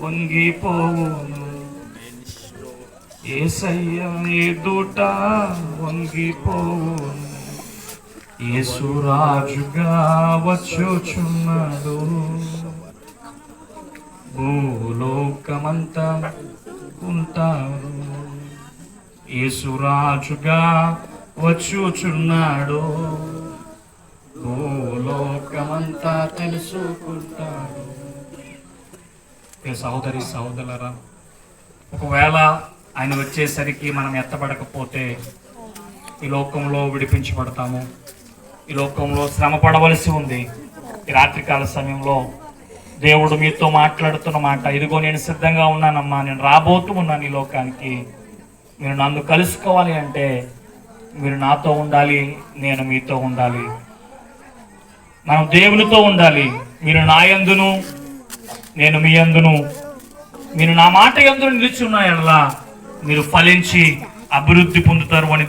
వంగిపోవును. ఏసయ్య ఎదుట వంగిపోవును. యేసురాజుగా వచ్చుచున్నాడు. భూలోకమంతా ఉంటాడు. యేసురాజుగా వచ్చుచున్నాడు. భూలోకమంతా తెలుసుకుంటాడు. సహోదరి సహోదరులరా ఒకవేళ ఆయన వచ్చేసరికి మనం ఎత్తబడకపోతే ఈ లోకంలో విడిపించబడతాము. ఈ లోకంలో శ్రమ పడవలసి ఉంది. ఈ రాత్రికాల సమయంలో దేవుడు మీతో మాట్లాడుతున్న మాట ఇదిగో నేను సిద్ధంగా ఉన్నానమ్మా నేను రాబోతూ ఉన్నాను ఈ లోకానికి. మీరు నన్ను కలుసుకోవాలి అంటే మీరు నాతో ఉండాలి నేను మీతో ఉండాలి. మనం దేవునితో ఉండాలి. మీరు నాయందును నేను మీ యందును మీరు నా మాట యందు నిలిచి ఉన్నాయల్లా మీరు ఫలించి అభివృద్ధి పొందుతారు అని